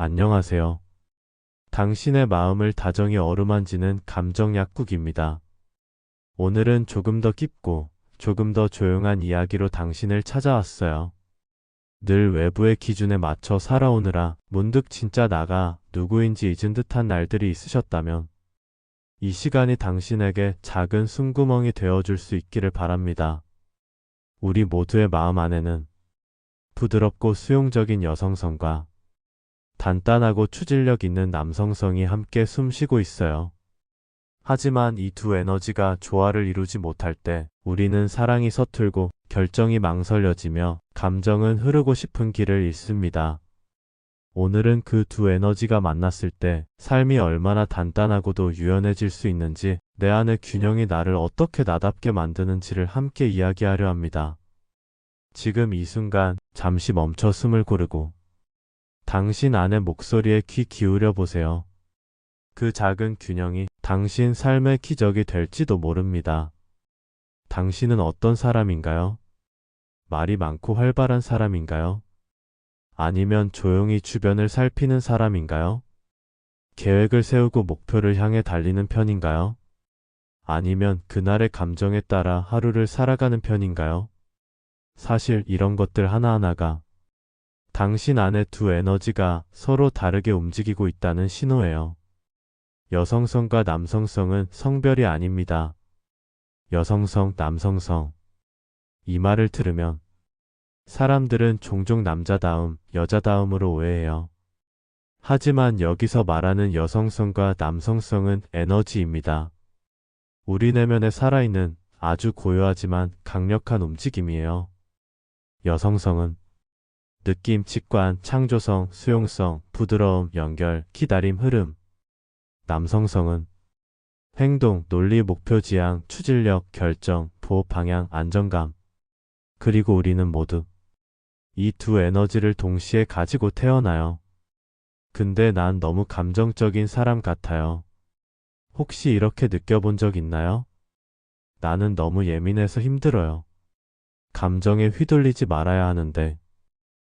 안녕하세요. 당신의 마음을 다정히 어루만지는 감정 약국입니다. 오늘은 조금 더 깊고 조금 더 조용한 이야기로 당신을 찾아왔어요. 늘 외부의 기준에 맞춰 살아오느라 문득 진짜 나가 누구인지 잊은 듯한 날들이 있으셨다면 이 시간이 당신에게 작은 숨구멍이 되어줄 수 있기를 바랍니다. 우리 모두의 마음 안에는 부드럽고 수용적인 여성성과 단단하고 추진력 있는 남성성이 함께 숨쉬고 있어요. 하지만 이 두 에너지가 조화를 이루지 못할 때 우리는 사랑이 서툴고 결정이 망설여지며 감정은 흐르고 싶은 길을 잃습니다. 오늘은 그 두 에너지가 만났을 때 삶이 얼마나 단단하고도 유연해질 수 있는지 내 안의 균형이 나를 어떻게 나답게 만드는지를 함께 이야기하려 합니다. 지금 이 순간 잠시 멈춰 숨을 고르고 당신 안의 목소리에 귀 기울여 보세요. 그 작은 균형이 당신 삶의 기적이 될지도 모릅니다. 당신은 어떤 사람인가요? 말이 많고 활발한 사람인가요? 아니면 조용히 주변을 살피는 사람인가요? 계획을 세우고 목표를 향해 달리는 편인가요? 아니면 그날의 감정에 따라 하루를 살아가는 편인가요? 사실 이런 것들 하나하나가 당신 안의 두 에너지가 서로 다르게 움직이고 있다는 신호예요. 여성성과 남성성은 성별이 아닙니다. 여성성, 남성성. 이 말을 들으면 사람들은 종종 남자다움, 여자다움으로 오해해요. 하지만 여기서 말하는 여성성과 남성성은 에너지입니다. 우리 내면에 살아있는 아주 고요하지만 강력한 움직임이에요. 여성성은 느낌, 직관, 창조성, 수용성, 부드러움, 연결, 기다림, 흐름. 남성성은 행동, 논리, 목표 지향, 추진력, 결정, 보호 방향, 안정감. 그리고 우리는 모두 이 두 에너지를 동시에 가지고 태어나요. 근데 난 너무 감정적인 사람 같아요. 혹시 이렇게 느껴본 적 있나요? 나는 너무 예민해서 힘들어요. 감정에 휘둘리지 말아야 하는데,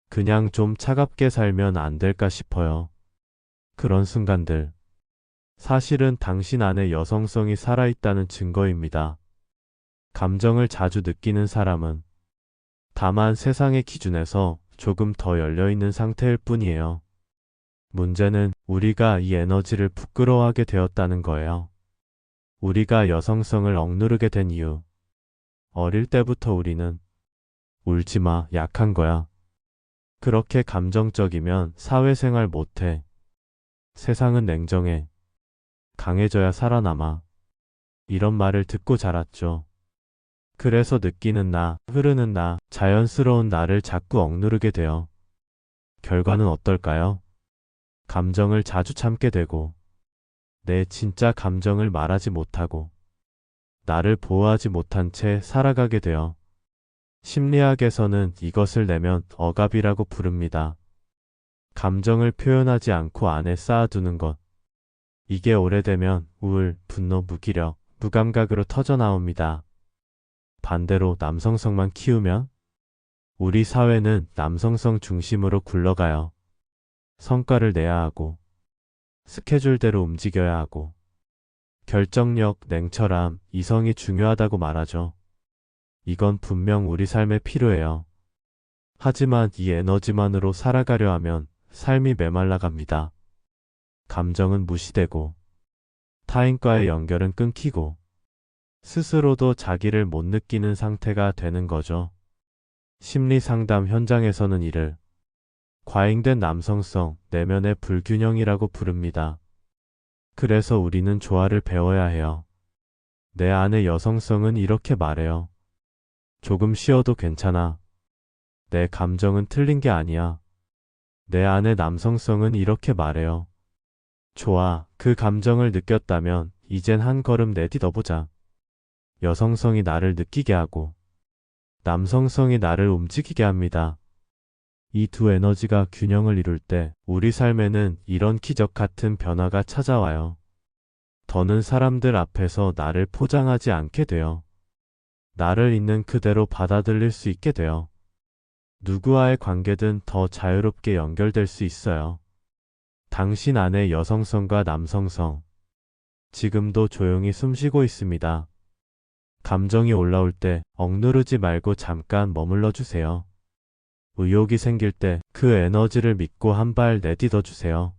그냥 좀 차갑게 살면 안 될까 싶어요. 그런 순간들. 사실은 당신 안에 여성성이 살아있다는 증거입니다. 감정을 자주 느끼는 사람은 다만 세상의 기준에서 조금 더 열려있는 상태일 뿐이에요. 문제는 우리가 이 에너지를 부끄러워하게 되었다는 거예요. 우리가 여성성을 억누르게 된 이유. 어릴 때부터 우리는 울지 마, 약한 거야. 그렇게 감정적이면 사회생활 못해. 세상은 냉정해. 강해져야 살아남아. 이런 말을 듣고 자랐죠. 그래서 느끼는 나, 흐르는 나, 자연스러운 나를 자꾸 억누르게 돼요. 결과는 어떨까요? 감정을 자주 참게 되고, 내 진짜 감정을 말하지 못하고, 나를 보호하지 못한 채 살아가게 되어, 심리학에서는 이것을 내면 억압이라고 부릅니다. 감정을 표현하지 않고 안에 쌓아두는 것. 이게 오래되면 우울, 분노, 무기력, 무감각으로 터져 나옵니다. 반대로 남성성만 키우면 우리 사회는 남성성 중심으로 굴러가요. 성과를 내야 하고 스케줄대로 움직여야 하고 결정력, 냉철함, 이성이 중요하다고 말하죠. 이건 분명 우리 삶에 필요해요. 하지만 이 에너지만으로 살아가려 하면 삶이 메말라 갑니다. 감정은 무시되고 타인과의 연결은 끊기고 스스로도 자기를 못 느끼는 상태가 되는 거죠. 심리 상담 현장에서는 이를 과잉된 남성성, 내면의 불균형이라고 부릅니다. 그래서 우리는 조화를 배워야 해요. 내 안의 여성성은 이렇게 말해요. 조금 쉬어도 괜찮아. 내 감정은 틀린 게 아니야. 내 안의 남성성은 이렇게 말해요. 좋아, 그 감정을 느꼈다면 이젠 한 걸음 내딛어보자. 여성성이 나를 느끼게 하고 남성성이 나를 움직이게 합니다. 이 두 에너지가 균형을 이룰 때 우리 삶에는 이런 기적 같은 변화가 찾아와요. 더는 사람들 앞에서 나를 포장하지 않게 돼요. 나를 있는 그대로 받아들일 수 있게 돼요. 누구와의 관계든 더 자유롭게 연결될 수 있어요. 당신 안의 여성성과 남성성. 지금도 조용히 숨쉬고 있습니다. 감정이 올라올 때 억누르지 말고 잠깐 머물러 주세요. 의욕이 생길 때 그 에너지를 믿고 한 발 내딛어 주세요.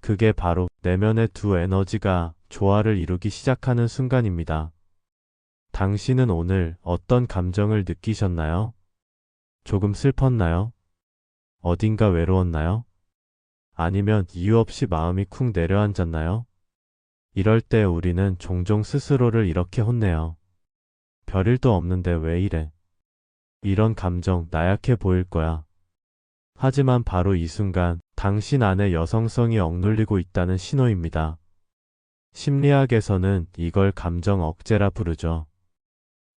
그게 바로 내면의 두 에너지가 조화를 이루기 시작하는 순간입니다. 당신은 오늘 어떤 감정을 느끼셨나요? 조금 슬펐나요? 어딘가 외로웠나요? 아니면 이유 없이 마음이 쿵 내려앉았나요? 이럴 때 우리는 종종 스스로를 이렇게 혼내요. 별일도 없는데 왜 이래? 이런 감정 나약해 보일 거야. 하지만 바로 이 순간 당신 안에 여성성이 억눌리고 있다는 신호입니다. 심리학에서는 이걸 감정 억제라 부르죠.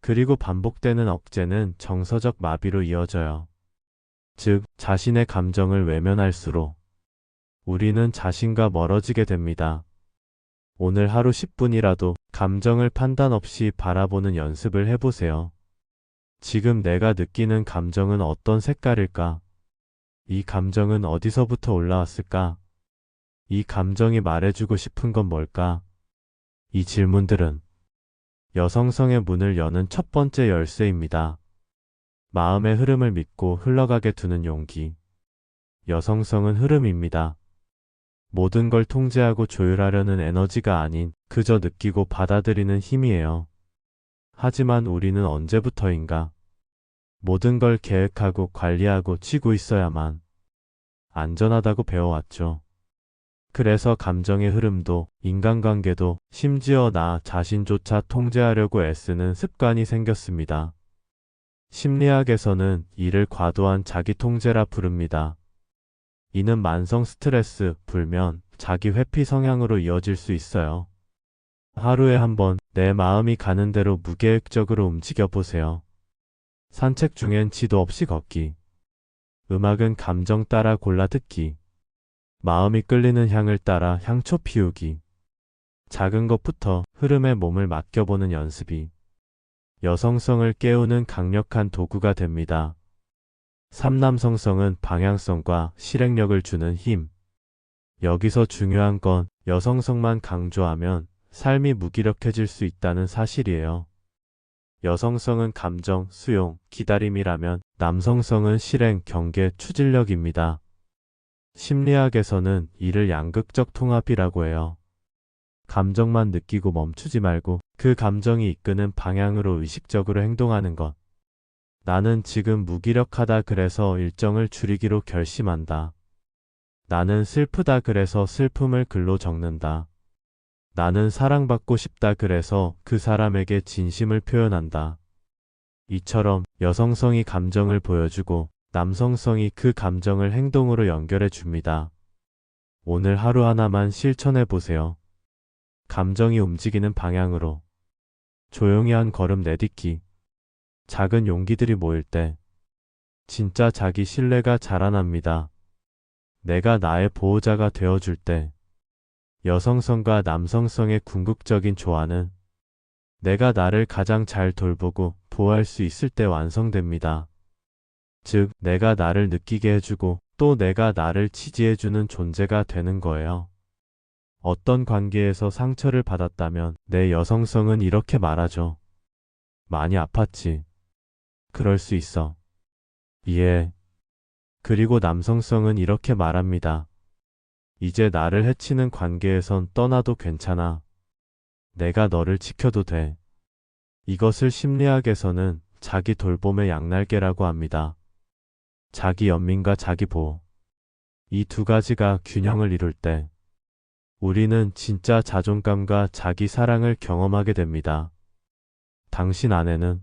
그리고 반복되는 억제는 정서적 마비로 이어져요. 즉, 자신의 감정을 외면할수록 우리는 자신과 멀어지게 됩니다. 오늘 하루 10분이라도 감정을 판단 없이 바라보는 연습을 해보세요. 지금 내가 느끼는 감정은 어떤 색깔일까? 이 감정은 어디서부터 올라왔을까? 이 감정이 말해주고 싶은 건 뭘까? 이 질문들은 여성성의 문을 여는 첫 번째 열쇠입니다. 마음의 흐름을 믿고 흘러가게 두는 용기. 여성성은 흐름입니다. 모든 걸 통제하고 조율하려는 에너지가 아닌 그저 느끼고 받아들이는 힘이에요. 하지만 우리는 언제부터인가 모든 걸 계획하고 관리하고 치고 있어야만 안전하다고 배워왔죠. 그래서 감정의 흐름도 인간관계도 심지어 나 자신조차 통제하려고 애쓰는 습관이 생겼습니다. 심리학에서는 이를 과도한 자기 통제라 부릅니다. 이는 만성 스트레스, 불면, 자기 회피 성향으로 이어질 수 있어요. 하루에 한 번 내 마음이 가는 대로 무계획적으로 움직여 보세요. 산책 중엔 지도 없이 걷기. 음악은 감정 따라 골라 듣기. 마음이 끌리는 향을 따라 향초 피우기. 작은 것부터 흐름에 몸을 맡겨보는 연습이 여성성을 깨우는 강력한 도구가 됩니다. 삼남성성은 방향성과 실행력을 주는 힘. 여기서 중요한 건 여성성만 강조하면 삶이 무기력해질 수 있다는 사실이에요. 여성성은 감정, 수용, 기다림이라면 남성성은 실행, 경계, 추진력입니다. 심리학에서는 이를 양극적 통합이라고 해요. 감정만 느끼고 멈추지 말고 그 감정이 이끄는 방향으로 의식적으로 행동하는 것. 나는 지금 무기력하다 그래서 일정을 줄이기로 결심한다. 나는 슬프다 그래서 슬픔을 글로 적는다. 나는 사랑받고 싶다 그래서 그 사람에게 진심을 표현한다. 이처럼 여성성이 감정을 보여주고 남성성이 그 감정을 행동으로 연결해 줍니다. 오늘 하루 하나만 실천해 보세요. 감정이 움직이는 방향으로 조용히 한 걸음 내딛기. 작은 용기들이 모일 때 진짜 자기 신뢰가 자라납니다. 내가 나의 보호자가 되어줄 때 여성성과 남성성의 궁극적인 조화는 내가 나를 가장 잘 돌보고 보호할 수 있을 때 완성됩니다. 즉, 내가 나를 느끼게 해주고 또 내가 나를 지지해주는 존재가 되는 거예요. 어떤 관계에서 상처를 받았다면 내 여성성은 이렇게 말하죠. 많이 아팠지. 그럴 수 있어. 예. 그리고 남성성은 이렇게 말합니다. 이제 나를 해치는 관계에선 떠나도 괜찮아. 내가 너를 지켜도 돼. 이것을 심리학에서는 자기 돌봄의 양날개라고 합니다. 자기 연민과 자기 보호. 이 두 가지가 균형을 이룰 때 우리는 진짜 자존감과 자기 사랑을 경험하게 됩니다. 당신 안에는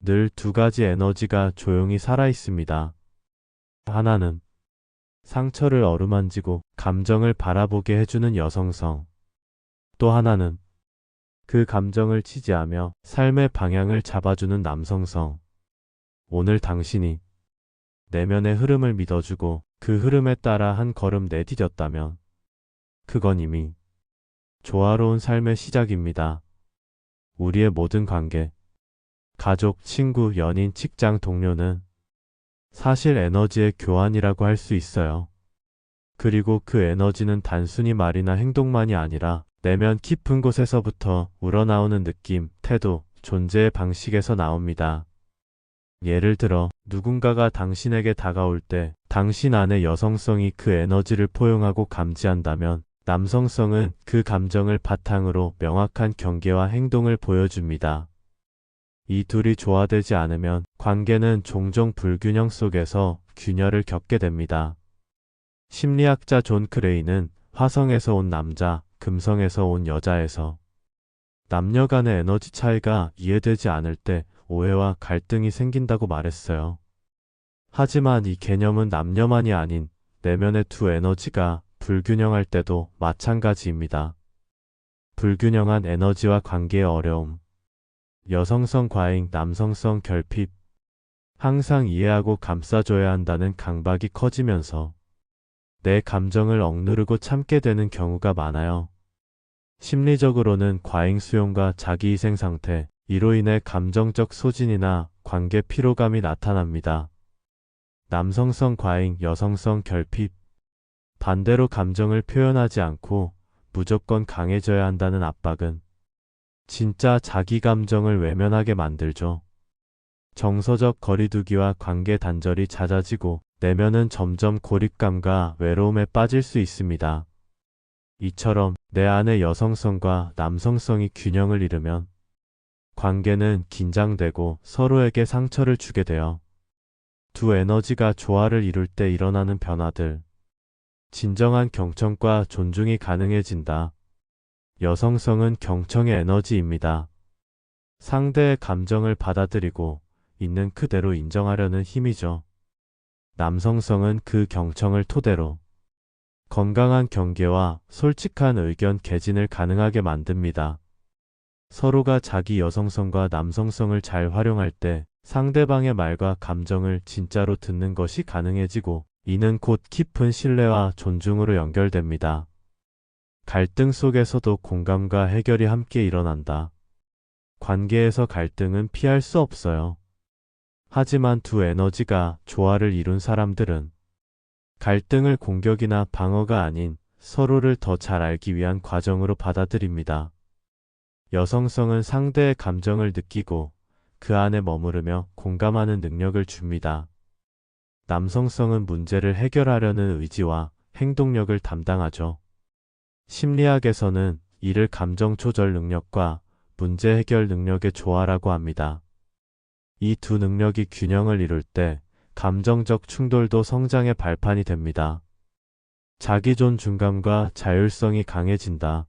늘 두 가지 에너지가 조용히 살아 있습니다. 하나는 상처를 어루만지고 감정을 바라보게 해주는 여성성. 또 하나는 그 감정을 치지하며 삶의 방향을 잡아주는 남성성. 오늘 당신이 내면의 흐름을 믿어주고 그 흐름에 따라 한 걸음 내디뎠다면 그건 이미 조화로운 삶의 시작입니다. 우리의 모든 관계, 가족, 친구, 연인, 직장 동료는 사실 에너지의 교환이라고 할 수 있어요. 그리고 그 에너지는 단순히 말이나 행동만이 아니라 내면 깊은 곳에서부터 우러나오는 느낌, 태도, 존재의 방식에서 나옵니다. 예를 들어 누군가가 당신에게 다가올 때 당신 안의 여성성이 그 에너지를 포용하고 감지한다면 남성성은 그 감정을 바탕으로 명확한 경계와 행동을 보여줍니다. 이 둘이 조화되지 않으면 관계는 종종 불균형 속에서 균열을 겪게 됩니다. 심리학자 존 크레이는 화성에서 온 남자, 금성에서 온 여자에서 남녀 간의 에너지 차이가 이해되지 않을 때 오해와 갈등이 생긴다고 말했어요. 하지만 이 개념은 남녀만이 아닌 내면의 두 에너지가 불균형할 때도 마찬가지입니다. 불균형한 에너지와 관계의 어려움. 여성성 과잉, 남성성 결핍. 항상 이해하고 감싸줘야 한다는 강박이 커지면서 내 감정을 억누르고 참게 되는 경우가 많아요. 심리적으로는 과잉 수용과 자기 희생 상태, 이로 인해 감정적 소진이나 관계 피로감이 나타납니다. 남성성 과잉, 여성성 결핍. 반대로 감정을 표현하지 않고 무조건 강해져야 한다는 압박은 진짜 자기 감정을 외면하게 만들죠. 정서적 거리두기와 관계 단절이 잦아지고 내면은 점점 고립감과 외로움에 빠질 수 있습니다. 이처럼 내 안의 여성성과 남성성이 균형을 잃으면 관계는 긴장되고 서로에게 상처를 주게 되어 두 에너지가 조화를 이룰 때 일어나는 변화들. 진정한 경청과 존중이 가능해진다. 여성성은 경청의 에너지입니다. 상대의 감정을 받아들이고 있는 그대로 인정하려는 힘이죠. 남성성은 그 경청을 토대로 건강한 경계와 솔직한 의견 개진을 가능하게 만듭니다. 서로가 자기 여성성과 남성성을 잘 활용할 때 상대방의 말과 감정을 진짜로 듣는 것이 가능해지고 이는 곧 깊은 신뢰와 존중으로 연결됩니다. 갈등 속에서도 공감과 해결이 함께 일어난다. 관계에서 갈등은 피할 수 없어요. 하지만 두 에너지가 조화를 이룬 사람들은 갈등을 공격이나 방어가 아닌 서로를 더 잘 알기 위한 과정으로 받아들입니다. 여성성은 상대의 감정을 느끼고 그 안에 머무르며 공감하는 능력을 줍니다. 남성성은 문제를 해결하려는 의지와 행동력을 담당하죠. 심리학에서는 이를 감정 조절 능력과 문제 해결 능력의 조화라고 합니다. 이 두 능력이 균형을 이룰 때 감정적 충돌도 성장의 발판이 됩니다. 자기 존 중감과 자율성이 강해진다.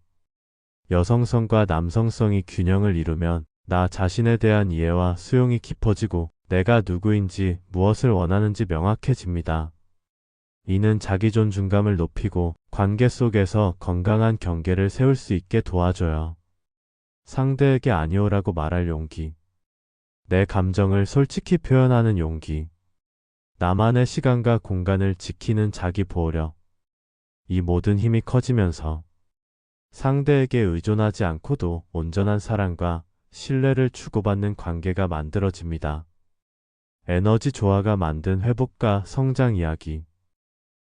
여성성과 남성성이 균형을 이루면 나 자신에 대한 이해와 수용이 깊어지고 내가 누구인지 무엇을 원하는지 명확해집니다. 이는 자기 존중감을 높이고 관계 속에서 건강한 경계를 세울 수 있게 도와줘요. 상대에게 아니오라고 말할 용기. 내 감정을 솔직히 표현하는 용기. 나만의 시간과 공간을 지키는 자기 보호력. 이 모든 힘이 커지면서 상대에게 의존하지 않고도 온전한 사랑과 신뢰를 주고받는 관계가 만들어집니다. 에너지 조화가 만든 회복과 성장 이야기.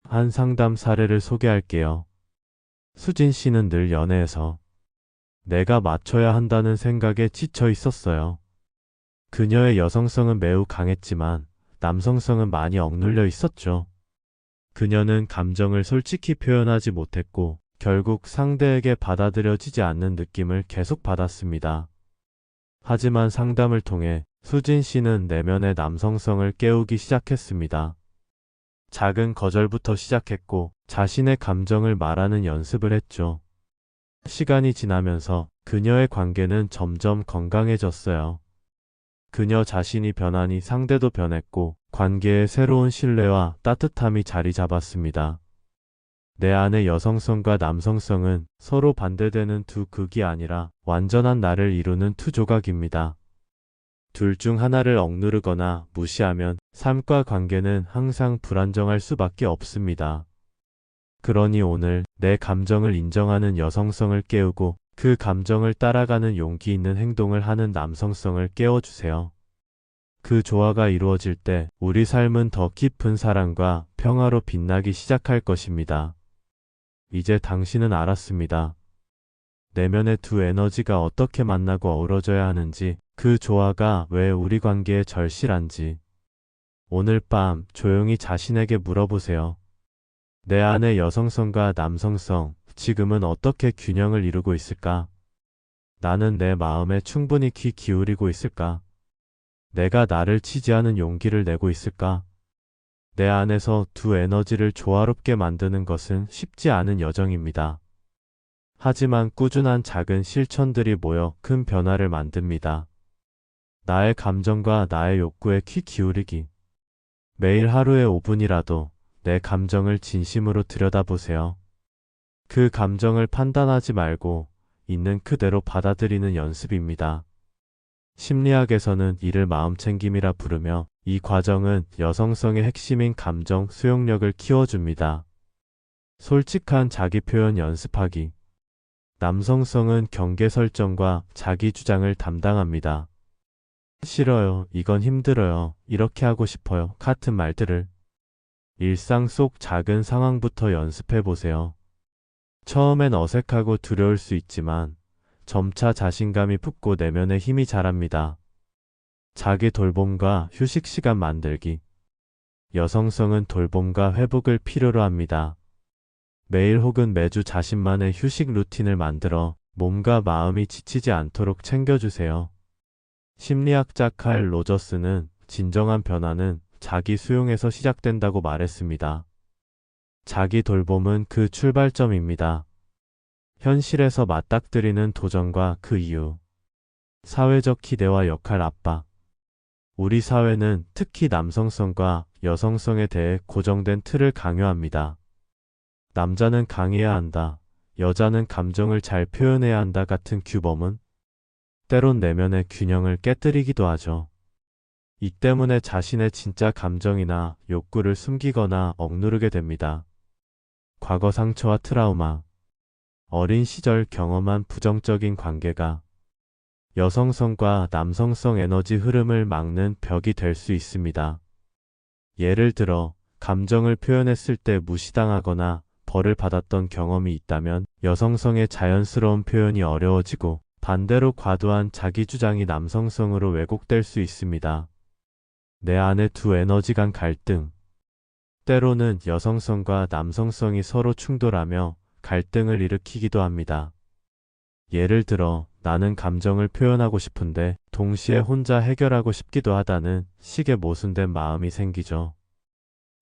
한 상담 사례를 소개할게요. 수진 씨는 늘 연애에서 내가 맞춰야 한다는 생각에 지쳐 있었어요. 그녀의 여성성은 매우 강했지만 남성성은 많이 억눌려 있었죠. 그녀는 감정을 솔직히 표현하지 못했고 결국 상대에게 받아들여지지 않는 느낌을 계속 받았습니다. 하지만 상담을 통해 수진 씨는 내면의 남성성을 깨우기 시작했습니다. 작은 거절부터 시작했고 자신의 감정을 말하는 연습을 했죠. 시간이 지나면서 그녀의 관계는 점점 건강해졌어요. 그녀 자신이 변하니 상대도 변했고 관계에 새로운 신뢰와 따뜻함이 자리 잡았습니다. 내 안의 여성성과 남성성은 서로 반대되는 두 극이 아니라 완전한 나를 이루는 투 조각입니다. 둘 중 하나를 억누르거나 무시하면 삶과 관계는 항상 불안정할 수밖에 없습니다. 그러니 오늘 내 감정을 인정하는 여성성을 깨우고 그 감정을 따라가는 용기 있는 행동을 하는 남성성을 깨워주세요. 그 조화가 이루어질 때 우리 삶은 더 깊은 사랑과 평화로 빛나기 시작할 것입니다. 이제 당신은 알았습니다. 내면의 두 에너지가 어떻게 만나고 어우러져야 하는지, 그 조화가 왜 우리 관계에 절실한지. 오늘 밤 조용히 자신에게 물어보세요. 내 안의 여성성과 남성성, 지금은 어떻게 균형을 이루고 있을까? 나는 내 마음에 충분히 귀 기울이고 있을까? 내가 나를 지지하는 용기를 내고 있을까? 내 안에서 두 에너지를 조화롭게 만드는 것은 쉽지 않은 여정입니다. 하지만 꾸준한 작은 실천들이 모여 큰 변화를 만듭니다. 나의 감정과 나의 욕구에 귀 기울이기. 매일 하루에 5분이라도 내 감정을 진심으로 들여다보세요. 그 감정을 판단하지 말고 있는 그대로 받아들이는 연습입니다. 심리학에서는 이를 마음챙김이라 부르며 이 과정은 여성성의 핵심인 감정 수용력을 키워줍니다. 솔직한 자기 표현 연습하기. 남성성은 경계 설정과 자기 주장을 담당합니다. 싫어요. 이건 힘들어요. 이렇게 하고 싶어요. 같은 말들을 일상 속 작은 상황부터 연습해 보세요. 처음엔 어색하고 두려울 수 있지만 점차 자신감이 붙고 내면의 힘이 자랍니다. 자기 돌봄과 휴식 시간 만들기. 여성성은 돌봄과 회복을 필요로 합니다. 매일 혹은 매주 자신만의 휴식 루틴을 만들어 몸과 마음이 지치지 않도록 챙겨주세요. 심리학자 칼 로저스는 진정한 변화는 자기 수용에서 시작된다고 말했습니다. 자기 돌봄은 그 출발점입니다. 현실에서 맞닥뜨리는 도전과 그 이유. 사회적 기대와 역할 압박. 우리 사회는 특히 남성성과 여성성에 대해 고정된 틀을 강요합니다. 남자는 강해야 한다. 여자는 감정을 잘 표현해야 한다 같은 규범은 때론 내면의 균형을 깨뜨리기도 하죠. 이 때문에 자신의 진짜 감정이나 욕구를 숨기거나 억누르게 됩니다. 과거 상처와 트라우마, 어린 시절 경험한 부정적인 관계가 여성성과 남성성 에너지 흐름을 막는 벽이 될 수 있습니다. 예를 들어, 감정을 표현했을 때 무시당하거나 벌을 받았던 경험이 있다면 여성성의 자연스러운 표현이 어려워지고 반대로 과도한 자기 주장이 남성성으로 왜곡될 수 있습니다. 내 안의 두 에너지 간 갈등. 때로는 여성성과 남성성이 서로 충돌하며 갈등을 일으키기도 합니다. 예를 들어 나는 감정을 표현하고 싶은데 동시에 혼자 해결하고 싶기도 하다는 식의 모순된 마음이 생기죠.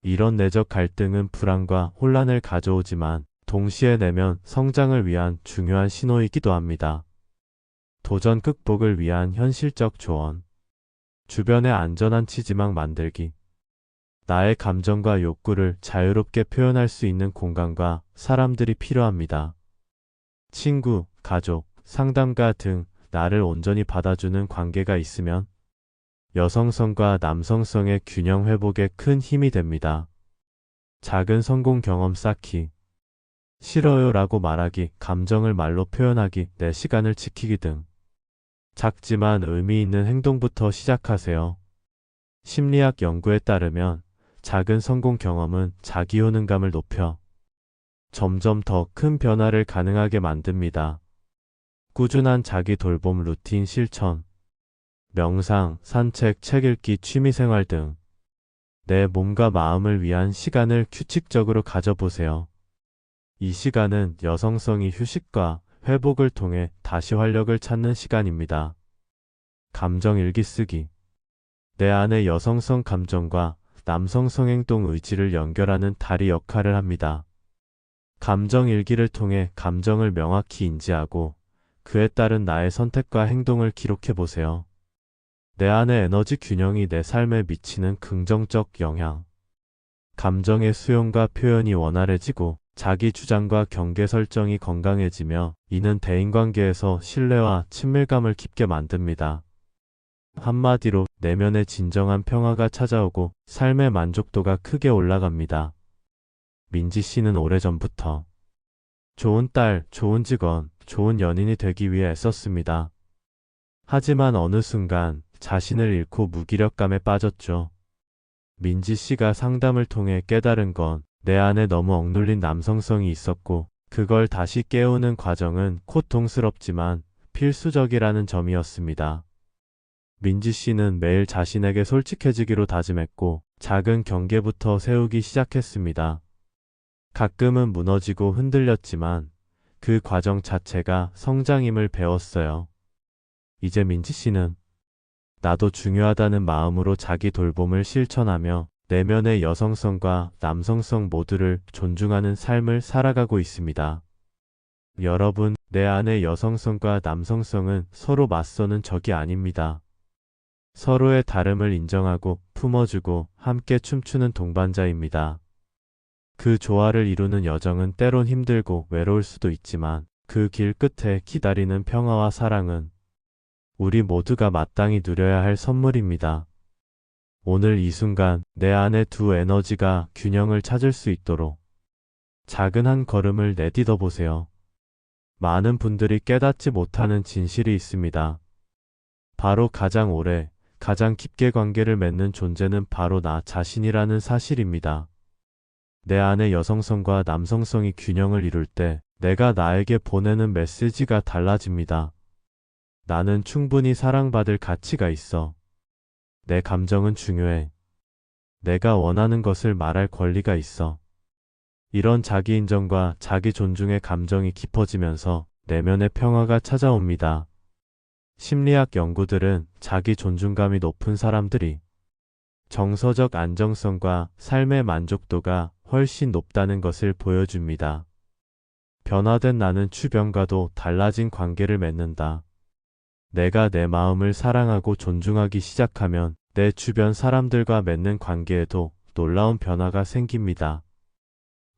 이런 내적 갈등은 불안과 혼란을 가져오지만 동시에 내면 성장을 위한 중요한 신호이기도 합니다. 도전 극복을 위한 현실적 조언. 주변에 안전한 치지막 만들기. 나의 감정과 욕구를 자유롭게 표현할 수 있는 공간과 사람들이 필요합니다. 친구, 가족, 상담가 등 나를 온전히 받아주는 관계가 있으면 여성성과 남성성의 균형 회복에 큰 힘이 됩니다. 작은 성공 경험 쌓기. 싫어요 라고 말하기, 감정을 말로 표현하기, 내 시간을 지키기 등. 작지만 의미 있는 행동부터 시작하세요. 심리학 연구에 따르면 작은 성공 경험은 자기 효능감을 높여 점점 더 큰 변화를 가능하게 만듭니다. 꾸준한 자기 돌봄 루틴 실천, 명상, 산책, 책 읽기, 취미생활 등 내 몸과 마음을 위한 시간을 규칙적으로 가져보세요. 이 시간은 여성성이 휴식과 회복을 통해 다시 활력을 찾는 시간입니다. 감정 일기 쓰기. 내 안의 여성성 감정과 남성 성 행동 의지를 연결하는 다리 역할을 합니다. 감정 일기를 통해 감정을 명확히 인지하고 그에 따른 나의 선택과 행동을 기록해 보세요. 내 안의 에너지 균형이 내 삶에 미치는 긍정적 영향. 감정의 수용과 표현이 원활해지고 자기 주장과 경계 설정이 건강해지며 이는 대인관계에서 신뢰와 친밀감을 깊게 만듭니다. 한마디로 내면의 진정한 평화가 찾아오고 삶의 만족도가 크게 올라갑니다. 민지 씨는 오래전부터 좋은 딸, 좋은 직원, 좋은 연인이 되기 위해 애썼습니다. 하지만 어느 순간 자신을 잃고 무기력감에 빠졌죠. 민지 씨가 상담을 통해 깨달은 건 내 안에 너무 억눌린 남성성이 있었고 그걸 다시 깨우는 과정은 고통스럽지만 필수적이라는 점이었습니다. 민지 씨는 매일 자신에게 솔직해지기로 다짐했고 작은 경계부터 세우기 시작했습니다. 가끔은 무너지고 흔들렸지만 그 과정 자체가 성장임을 배웠어요. 이제 민지 씨는 나도 중요하다는 마음으로 자기 돌봄을 실천하며 내면의 여성성과 남성성 모두를 존중하는 삶을 살아가고 있습니다. 여러분, 내 안의 여성성과 남성성은 서로 맞서는 적이 아닙니다. 서로의 다름을 인정하고 품어주고 함께 춤추는 동반자입니다. 그 조화를 이루는 여정은 때론 힘들고 외로울 수도 있지만 그 길 끝에 기다리는 평화와 사랑은 우리 모두가 마땅히 누려야 할 선물입니다. 오늘 이 순간 내 안의 두 에너지가 균형을 찾을 수 있도록 작은 한 걸음을 내딛어 보세요. 많은 분들이 깨닫지 못하는 진실이 있습니다. 바로 가장 오래, 가장 깊게 관계를 맺는 존재는 바로 나 자신이라는 사실입니다. 내 안의 여성성과 남성성이 균형을 이룰 때 내가 나에게 보내는 메시지가 달라집니다. 나는 충분히 사랑받을 가치가 있어. 내 감정은 중요해. 내가 원하는 것을 말할 권리가 있어. 이런 자기 인정과 자기 존중의 감정이 깊어지면서 내면의 평화가 찾아옵니다. 심리학 연구들은 자기 존중감이 높은 사람들이 정서적 안정성과 삶의 만족도가 훨씬 높다는 것을 보여줍니다. 변화된 나는 주변과도 달라진 관계를 맺는다. 내가 내 마음을 사랑하고 존중하기 시작하면 내 주변 사람들과 맺는 관계에도 놀라운 변화가 생깁니다.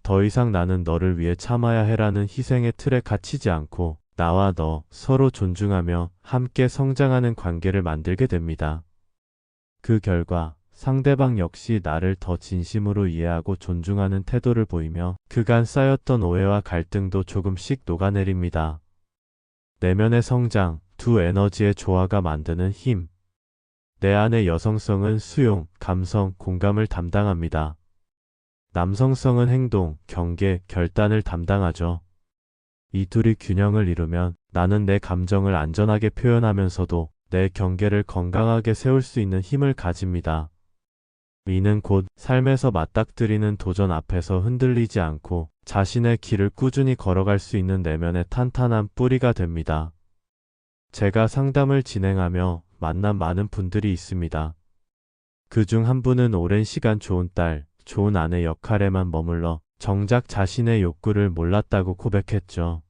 더 이상 나는 너를 위해 참아야 해라는 희생의 틀에 갇히지 않고 나와 너 서로 존중하며 함께 성장하는 관계를 만들게 됩니다. 그 결과 상대방 역시 나를 더 진심으로 이해하고 존중하는 태도를 보이며 그간 쌓였던 오해와 갈등도 조금씩 녹아내립니다. 내면의 성장, 두 에너지의 조화가 만드는 힘. 내 안의 여성성은 수용, 감성, 공감을 담당합니다. 남성성은 행동, 경계, 결단을 담당하죠. 이 둘이 균형을 이루면 나는 내 감정을 안전하게 표현하면서도 내 경계를 건강하게 세울 수 있는 힘을 가집니다. 이는 곧 삶에서 맞닥뜨리는 도전 앞에서 흔들리지 않고 자신의 길을 꾸준히 걸어갈 수 있는 내면의 탄탄한 뿌리가 됩니다. 제가 상담을 진행하며 만난 많은 분들이 있습니다. 그 중 한 분은 오랜 시간 좋은 딸, 좋은 아내 역할에만 머물러 정작 자신의 욕구를 몰랐다고 고백했죠.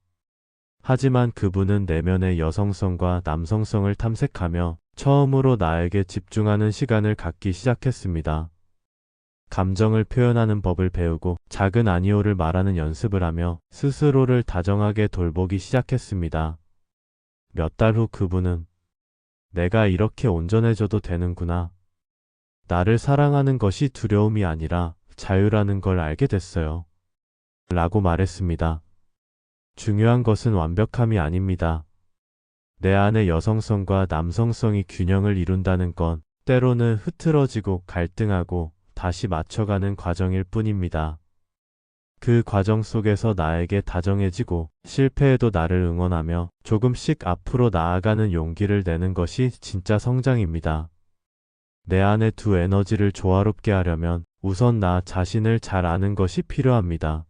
하지만 그분은 내면의 여성성과 남성성을 탐색하며 처음으로 나에게 집중하는 시간을 갖기 시작했습니다. 감정을 표현하는 법을 배우고 작은 아니오를 말하는 연습을 하며 스스로를 다정하게 돌보기 시작했습니다. 몇 달 후 그분은 내가 이렇게 온전해져도 되는구나. 나를 사랑하는 것이 두려움이 아니라 자유라는 걸 알게 됐어요. 라고 말했습니다. 중요한 것은 완벽함이 아닙니다. 내 안의 여성성과 남성성이 균형을 이룬다는 건 때로는 흐트러지고 갈등하고 다시 맞춰가는 과정일 뿐입니다. 그 과정 속에서 나에게 다정해지고 실패해도 나를 응원하며 조금씩 앞으로 나아가는 용기를 내는 것이 진짜 성장입니다. 내 안의 두 에너지를 조화롭게 하려면 우선 나 자신을 잘 아는 것이 필요합니다.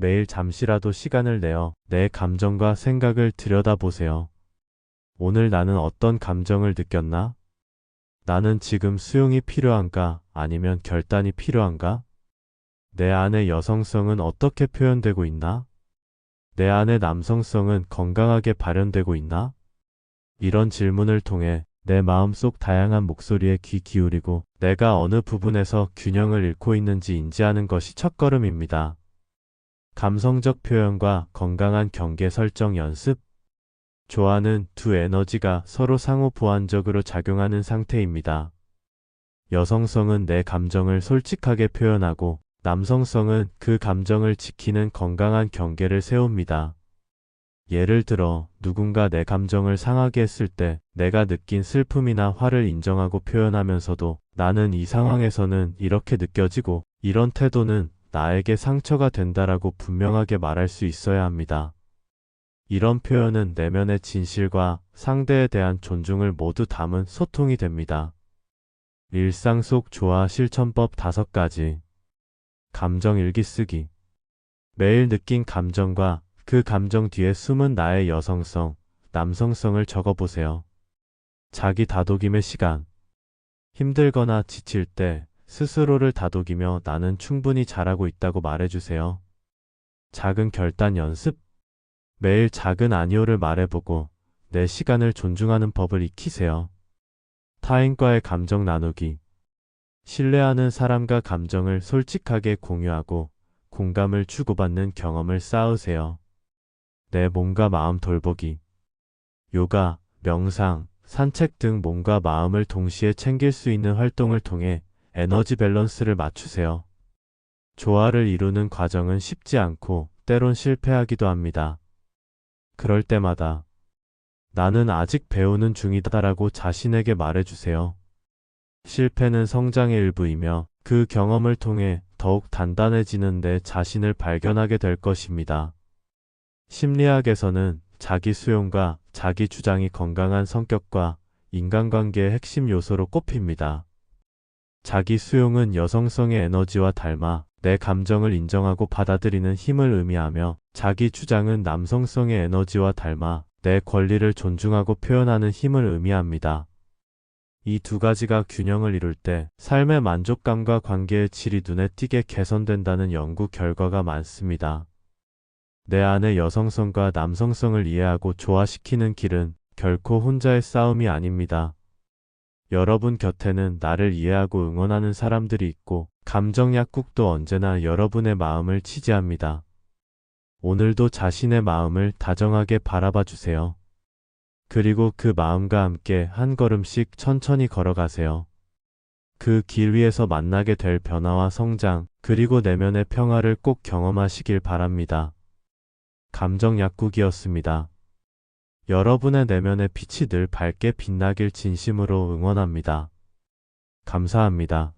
매일 잠시라도 시간을 내어 내 감정과 생각을 들여다보세요. 오늘 나는 어떤 감정을 느꼈나? 나는 지금 수용이 필요한가? 아니면 결단이 필요한가? 내 안의 여성성은 어떻게 표현되고 있나? 내 안의 남성성은 건강하게 발현되고 있나? 이런 질문을 통해 내 마음속 다양한 목소리에 귀 기울이고 내가 어느 부분에서 균형을 잃고 있는지 인지하는 것이 첫걸음입니다. 감성적 표현과 건강한 경계 설정 연습. 좋아하는 두 에너지가 서로 상호 보완적으로 작용하는 상태입니다. 여성성은 내 감정을 솔직하게 표현하고 남성성은 그 감정을 지키는 건강한 경계를 세웁니다. 예를 들어 누군가 내 감정을 상하게 했을 때 내가 느낀 슬픔이나 화를 인정하고 표현하면서도 나는 이 상황에서는 이렇게 느껴지고 이런 태도는 나에게 상처가 된다라고 분명하게 말할 수 있어야 합니다. 이런 표현은 내면의 진실과 상대에 대한 존중을 모두 담은 소통이 됩니다. 일상 속 조화 실천법 다섯 가지. 감정 일기 쓰기. 매일 느낀 감정과 그 감정 뒤에 숨은 나의 여성성, 남성성을 적어보세요. 자기 다독임의 시간. 힘들거나 지칠 때 스스로를 다독이며 나는 충분히 잘하고 있다고 말해주세요. 작은 결단 연습. 매일 작은 아니오를 말해보고 내 시간을 존중하는 법을 익히세요. 타인과의 감정 나누기. 신뢰하는 사람과 감정을 솔직하게 공유하고 공감을 주고받는 경험을 쌓으세요. 내 몸과 마음 돌보기. 요가, 명상, 산책 등 몸과 마음을 동시에 챙길 수 있는 활동을 통해 에너지 밸런스를 맞추세요. 조화를 이루는 과정은 쉽지 않고 때론 실패하기도 합니다. 그럴 때마다 나는 아직 배우는 중이다라고 자신에게 말해주세요. 실패는 성장의 일부이며 그 경험을 통해 더욱 단단해지는 내 자신을 발견하게 될 것입니다. 심리학에서는 자기 수용과 자기 주장이 건강한 성격과 인간관계의 핵심 요소로 꼽힙니다. 자기 수용은 여성성의 에너지와 닮아 내 감정을 인정하고 받아들이는 힘을 의미하며 자기 주장은 남성성의 에너지와 닮아 내 권리를 존중하고 표현하는 힘을 의미합니다. 이 두 가지가 균형을 이룰 때 삶의 만족감과 관계의 질이 눈에 띄게 개선된다는 연구 결과가 많습니다. 내 안의 여성성과 남성성을 이해하고 조화시키는 길은 결코 혼자의 싸움이 아닙니다. 여러분 곁에는 나를 이해하고 응원하는 사람들이 있고 감정 약국도 언제나 여러분의 마음을 치지합니다. 오늘도 자신의 마음을 다정하게 바라봐 주세요. 그리고 그 마음과 함께 한 걸음씩 천천히 걸어가세요. 그 길 위에서 만나게 될 변화와 성장, 그리고 내면의 평화를 꼭 경험하시길 바랍니다. 감정 약국이었습니다. 여러분의 내면의 빛이 늘 밝게 빛나길 진심으로 응원합니다. 감사합니다.